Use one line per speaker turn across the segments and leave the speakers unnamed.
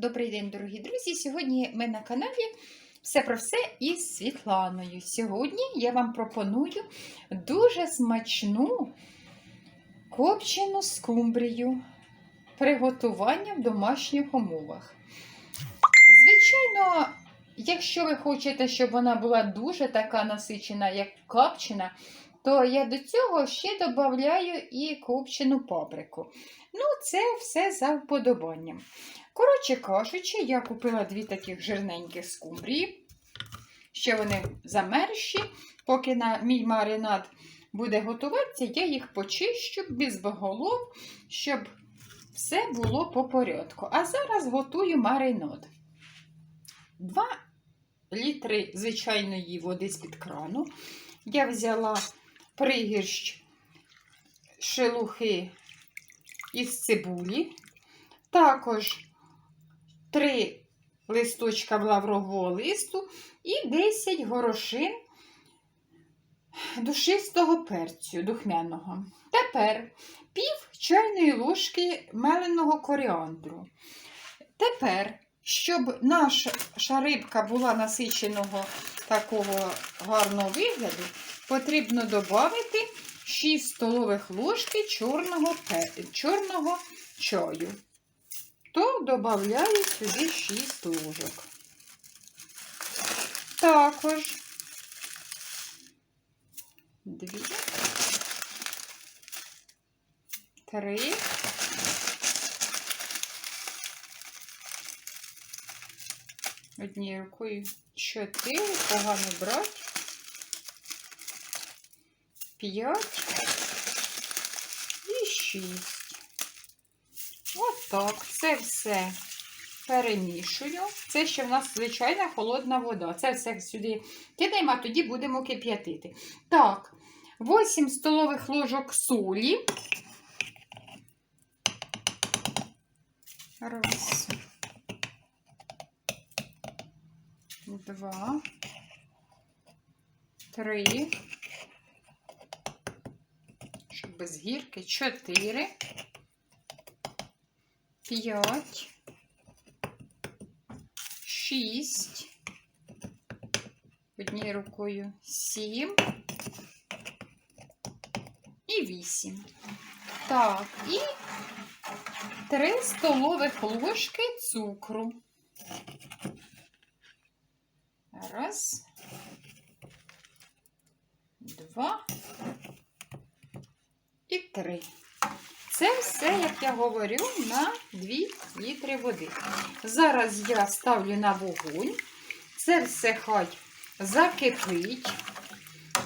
Добрий день, дорогі друзі! Сьогодні ми на каналі все про все із Світланою. Сьогодні я вам пропоную дуже смачну копчену скумбрію приготування в домашніх умовах. Звичайно, якщо ви хочете, щоб вона була дуже така насичена, як копчена, то я до цього ще додаю і копчену паприку. Ну, це все за вподобанням. Коротше кажучи, я купила дві таких жирненьких скумбрії. Ще вони замерзші. Поки на мій маринад буде готуватися, я їх почищу без боголов, щоб все було по порядку. А зараз готую маринад. 2 літри звичайної води з-під крану. Я взяла пригірщ шелухи із цибулі. Також 3 листочка лаврового листу і 10 горошин душистого перцю духмяного. Тепер пів чайної ложки меленого коріандру. Тепер, щоб наша рибка була насиченого такого гарного вигляду, потрібно додати 6 столових ложки чорного, чорного чаю то додаю сюди 6 ложок. Також 2, 3, однією рукою 4, погано брати, 5 і 6. Отак, це все перемішую. Це ще в нас звичайна холодна вода. Це все сюди кидаємо, а тоді будемо кип'ятити. Так, 8 столових ложок солі. Раз. Два. Три. Щоб без гірки. Чотири. 5, 6, однією рукою 7 і 8. Так, і 3 столових ложки цукру. Раз, два і три. Це все, як я говорю, на 2 літри води. Зараз я ставлю на вогонь. Це все хай закипить.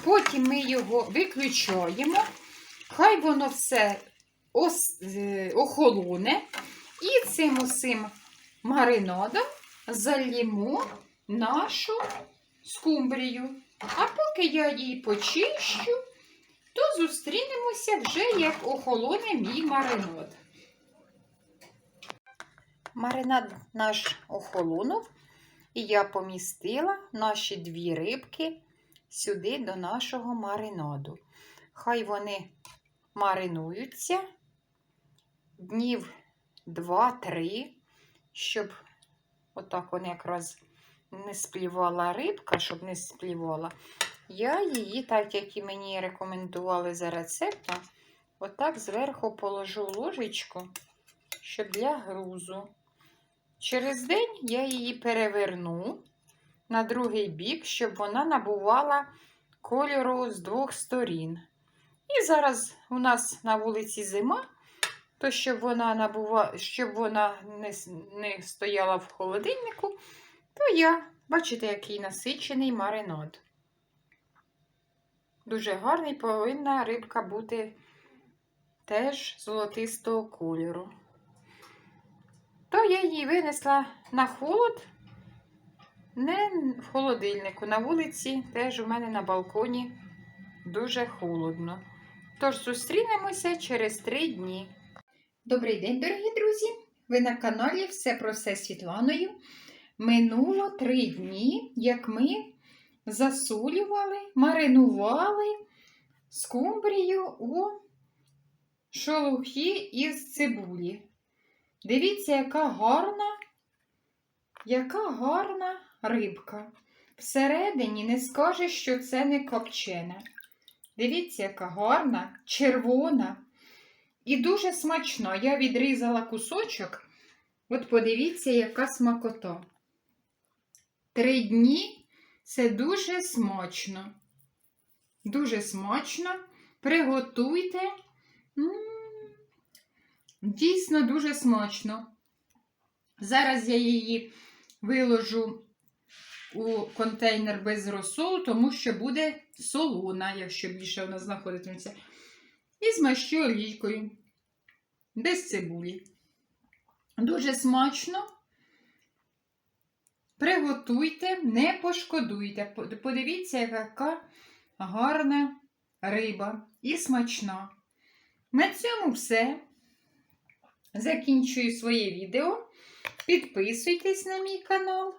Потім ми його виключаємо. Хай воно все охолоне. І цим усім маринадом залімо нашу скумбрію. А поки я її почищу, то зустрінемося вже, як охолоне мій маринад. Маринад наш охолонув, і я помістила наші дві рибки сюди до нашого маринаду. Хай вони маринуються днів 2-3, щоб отак вони якраз не сплівала рибка, щоб не сплівала. Я її, так як і мені рекомендували за рецептом, отак зверху положу ложечку, щоб для грузу. Через день я її переверну на другий бік, щоб вона набувала кольору з двох сторін. І зараз у нас на вулиці зима, то щоб вона набува... щоб вона не, не стояла в холодильнику, то я, бачите, який насичений маринад. Дуже гарний, повинна рибка бути теж золотистого кольору. То я її винесла на холод, не в холодильнику. На вулиці теж у мене на балконі дуже холодно. Тож зустрінемося через три дні. Добрий день, дорогі друзі! Ви на каналі Все про все Світланою. Минуло три дні, як ми засолювали, маринували скумбрію у шолухі із цибулі. Дивіться, яка гарна Яка гарна рибка. Всередині не скажеш, що це не копчене. Дивіться, яка гарна, червона і дуже смачна. Я відрізала кусочок. От подивіться, яка смакота. Три дні це дуже смачно. Дуже смачно. Приготуйте. Дійсно дуже смачно. Зараз я її виложу у контейнер без розсолу, тому що буде солона, якщо більше вона знаходитиметься. І змащу олійкою. Без цибулі. Дуже смачно. Приготуйте, не пошкодуйте. Подивіться, яка гарна риба і смачна. На цьому все. Закінчую своє відео. Підписуйтесь на мій канал,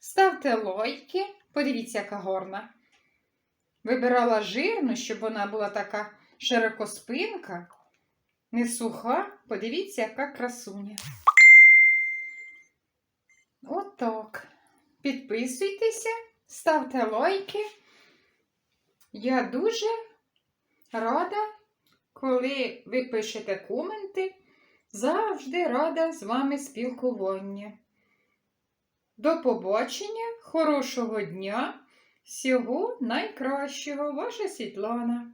ставте лайки. Подивіться, яка гарна. Вибирала жирну, щоб вона була така широкоспинка, не суха. Подивіться, яка красуня. Отак. Підписуйтеся, ставте лайки. Я дуже рада, коли ви пишете коменти. Завжди рада з вами спілкування. До побачення, хорошого дня, всього найкращого, ваша Світлана.